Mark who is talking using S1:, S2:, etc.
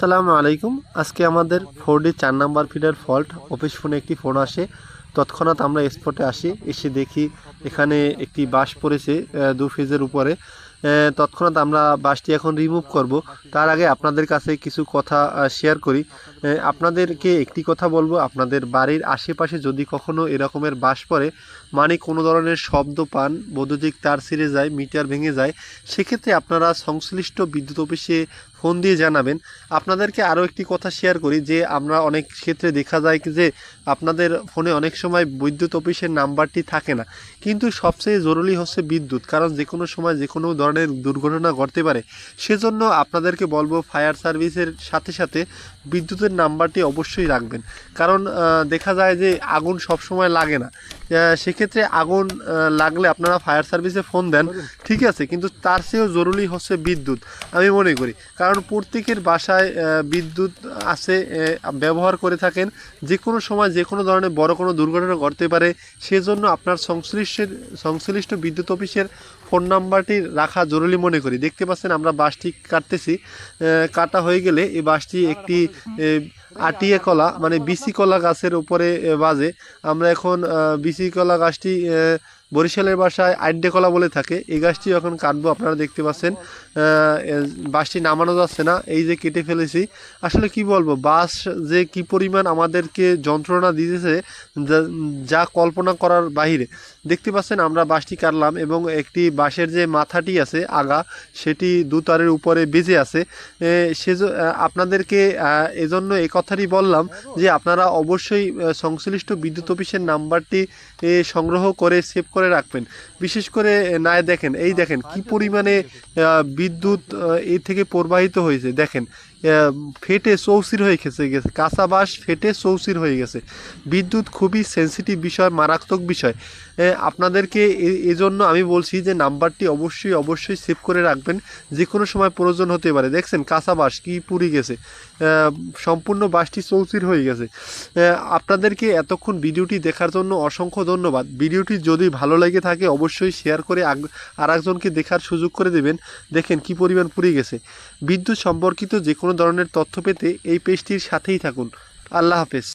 S1: আসসালামু আলাইকুম। আজকে আমাদের ফোর ডি চার নাম্বার ফিডের ফল্ট। অফিস ফোনে একটি ফোন আসে। তৎক্ষণাৎ আমরা স্পটে আসি, এসে দেখি এখানে একটি বাস পড়েছে দু ফেজের উপরে। তৎক্ষণাৎ আমরা বাসটি এখন রিমুভ করব। তার আগে আপনাদের কাছে কিছু কথা শেয়ার করি। আপনাদেরকে একটি কথা বলব, আপনাদের বাড়ির আশেপাশে যদি কখনো এরকমের বাস পড়ে মানে কোনো ধরনের শব্দ পান, বৈদ্যুতিক তার ছিঁড়ে যায়, মিটার ভেঙে যায়, সেক্ষেত্রে আপনারা সংশ্লিষ্ট বিদ্যুৎ অফিসে ফোন দিয়ে জানাবেন। আপনাদেরকে আরও একটি কথা শেয়ার করি, যে আমরা অনেক ক্ষেত্রে দেখা যায় যে আপনাদের ফোনে অনেক সময় বিদ্যুৎ অফিসের নাম্বারটি থাকে না। কিন্তু সবচেয়ে জরুরি হচ্ছে বিদ্যুৎ, কারণ যে কোনো সময় যে কোনো ধরনের দুর্ঘটনা ঘটতে পারে। সেজন্য আপনাদেরকে বলব ফায়ার সার্ভিসের সাথে সাথে বিদ্যুতের নাম্বারটি অবশ্যই রাখবেন। কারণ দেখা যায় যে আগুন সব সময় লাগে না। সেক্ষেত্রে আগুন লাগলে আপনারা ফায়ার সার্ভিসে ফোন দেন। ঠিক আছে কিন্তু তার চেয়েও জরুরি হচ্ছে বিদ্যুৎ আমি মনে করি। কারণ প্রত্যেকের বাসায় বিদ্যুৎ আছে ব্যবহার করে থাকেন। যে কোনো সময় যে কোনো ধরনের বড় কোনো দুর্ঘটনা ঘটতে পারে। সেজন্য আপনার সংশ্লিষ্টের সংশ্লিষ্ট বিদ্যুৎ অফিসের ফোন নাম্বারটি রাখা জরুরি মনে করি। দেখতে পাচ্ছেন আমরা বাসটি কাটতেছি। কাটা হয়ে গেলে এই বাসটি একটি আটিয়ে কলা মানে বিসি কলা গাছের উপরে বাজে। আমরা এখন বিসি কলা গাছটি বরিশালের বাসায় আইডে কলা বলে থাকে। এই গাছটি এখন কাটবো আপনারা দেখতে পাচ্ছেন বাসটি নামানো যাচ্ছে না। এই যে কেটে ফেলেছি। আসলে কি বলব বাস যে কি পরিমাণ আমাদেরকে যন্ত্রণা দিতেছে যা- কল্পনা করার বাইরে দেখতে পাচ্ছেন আমরা বাসটি কাটলাম এবং একটি বাঁশের যে মাথাটি আছে আগা সেটি দুতারের উপরে বেজে আছে। এ, সেজ আপনাদেরকে এজন্য এই কথাটি বললাম যে আপনারা অবশ্যই সংশ্লিষ্ট বিদ্যুৎ অফিসের নাম্বারটি এ, সংগ্রহ করে সেভ রাখবেন। বিশেষ করে এ, না দেখেন এই দেখেন কি পরিমাণে বিদ্যুৎ এই থেকে প্রবাহিত হয়েছে। দেখেন ফেটে চৌচির হয়ে গেছে গেছে কাঁচা বাঁশ ফেটে চৌচির হয়ে গেছে। বিদ্যুৎ খুবই সেন্সিটিভ বিষয় মারাত্মক বিষয়। এ, আপনাদেরকে এজন্য আমি বলছি যে নাম্বারটি অবশ্যই অবশ্যই সেভ করে রাখবেন। যে কোনো সময় প্রয়োজন হতে পারে। দেখছেন কাঁচা বাঁশ কি পুড়ে গেছে। সম্পূর্ণ বাসটি চৌচির হয়ে গেছে। আপনাদেরকে এতক্ষণ ভিডিওটি দেখার জন্য অসংখ্য ধন্যবাদ। ভিডিওটি যদি ভালো লেগে থাকে, অবশ্যই শেয়ার করে আর একজনকে দেখার সুযোগ করে দেবেন। দেখেন কি পরিমাণ পুড়ে গেছে। বিদ্যুৎ সম্পর্কিত যে কোনো ধরনের তথ্য পেতে এই পেজটির সাথেই থাকুন। আল্লাহ হাফেজ।